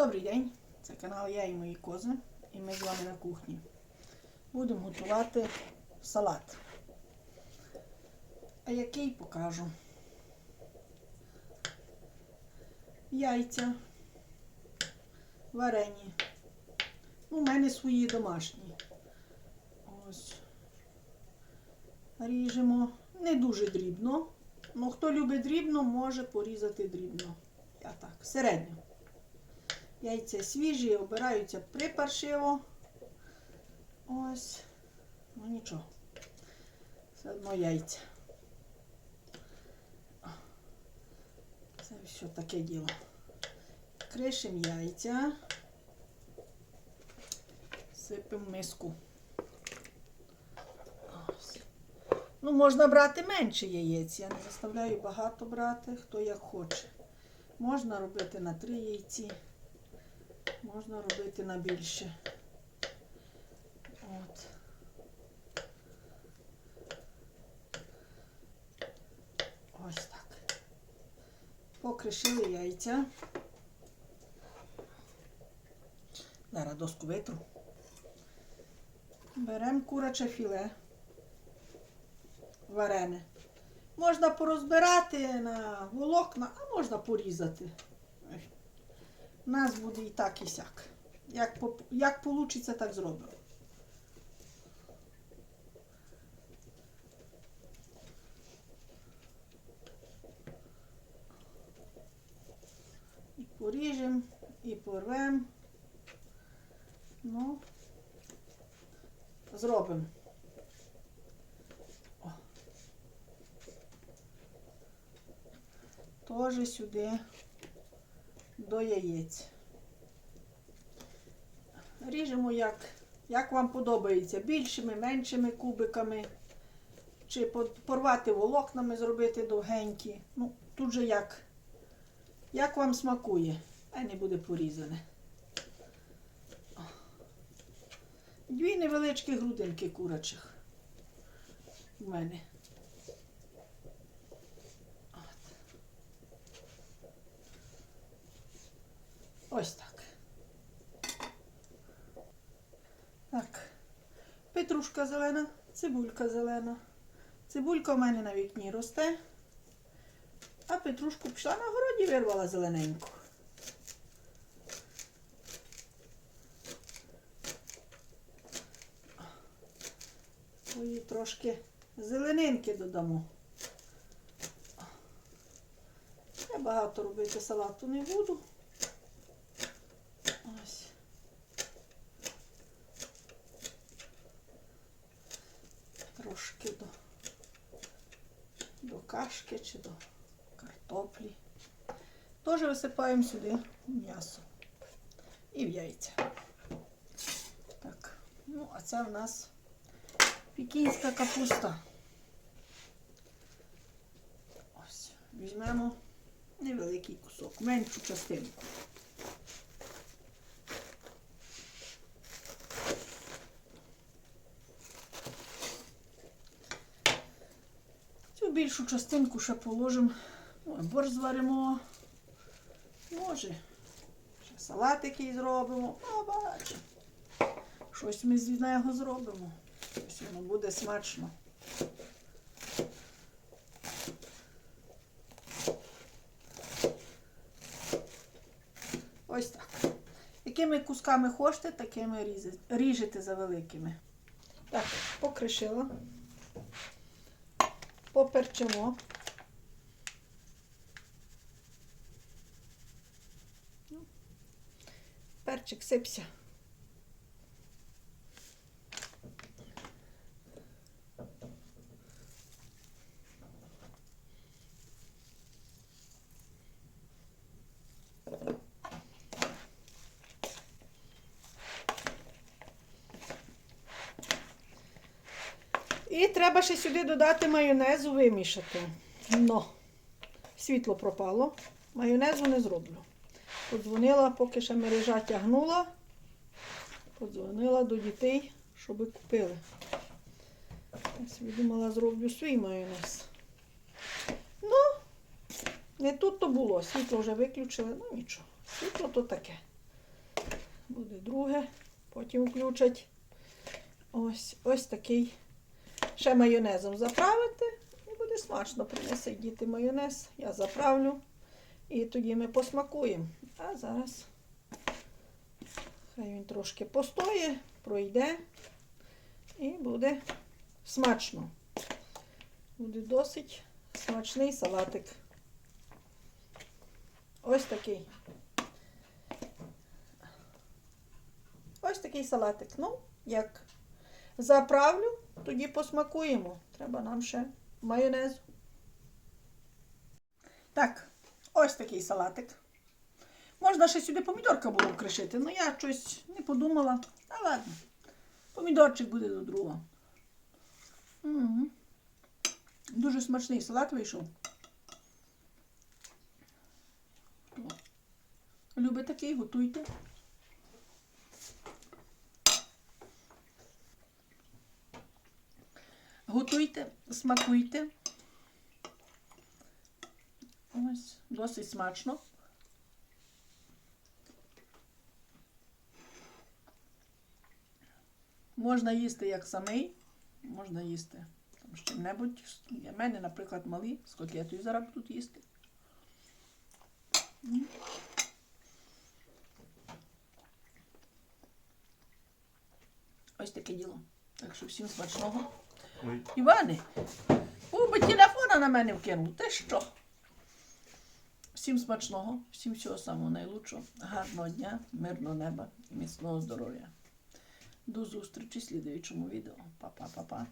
Добрий день! Це канал Я і мої кози. І ми з вами на кухні. Будемо готувати салат. А який покажу? Яйця, варені. Ну, у мене свої домашні. Ось. Ріжемо не дуже дрібно. Ну, хто любить дрібно, може порізати дрібно. Я так, середньо. Яйця свіжі, обираються припаршиво. Ось. Ну нічого. Все одно яйця. Це все таке діло. Кришимо яйця. Сипемо миску. Ну, можна брати менше яєць. Я не заставляю багато брати, хто як хоче. Можна робити на три яйці. Можна робити на більше. От. Ось так. Покришили яйця. Зараз доску витру. Беремо куряче філе. Варене. Можна порозбирати на волокна, а можна порізати. У нас буде і так, і сяк. Як, як вийде, так зробимо. І поріжемо, і порвемо. Ну, зробимо. Тоже сюди до яєць. Ріжемо як, як вам подобається, більшими, меншими кубиками. Чи порвати волокнами, зробити довгенькі. Ну, тут же як, як вам смакує, а не буде порізане. Дві невеличкі грудинки курачих у мене. Ось так. Так. Петрушка зелена, цибулька зелена. Цибулька в мене на вікні росте. А петрушку пішла на городі, вирвала зелененьку. Ої трошки зеленинки додамо. Я багато робити салату не буду. Ось. Трошки до, до чи до картоплі. Теж висипаємо сюди м'ясо і в яйця. Так, ну, а це в нас пікінська капуста. Ось, візьмемо невеликий кусок, меншу частинку. Більшу частинку ще положимо. Ну, борщ зваримо. Може. Ще салат зробимо. Побачимо. Щось ми з нього зробимо. Щось воно буде смачно. Ось так. Якими кусками хочете, такими ріжете за великими. Так, покришила. Поперчимо. Ну, Перчик сипся. І треба ще сюди додати майонезу, вимішати. Но світло пропало. Майонезу не зроблю. Подзвонила, поки ще мережа тягнула. Подзвонила до дітей, щоб купили. Я собі думала, зроблю свій майонез. Ну, не тут то було. Світло вже виключили, ну нічого. Світло то таке. буде друге, потім включать. Ось, ось такий. Ще майонезом заправити. І буде смачно принесе діти майонез. Я заправлю. І тоді ми посмакуємо. А зараз хай він трошки постоє, пройде. І буде смачно. Буде досить смачний салатик. Ось такий. Ось такий салатик. Ну, як заправлю, тоді посмакуємо. Треба нам ще майонезу. Так, ось такий салатик. Можна ще сюди помідорка було вкришити, але я щось не подумала. Та ладно. Помідорчик буде до другого. М. Дуже смачний салат вийшов. Хто Любить такий, готуйте. Готуйте, смакуйте. Ось, досить смачно. Можна їсти як самий, можна їсти там з чим-небудь. Для мене, наприклад, малі з котлетою зараз будуть їсти. Ось таке діло. Так що всім смачного. Ой, був би телефона на мене вкинув. Ти що? Всім смачного, всім всього самого найлучшого, гарного дня, мирного неба і міцного здоров'я. До зустрічі в слідуючому відео. Па-па-па-па.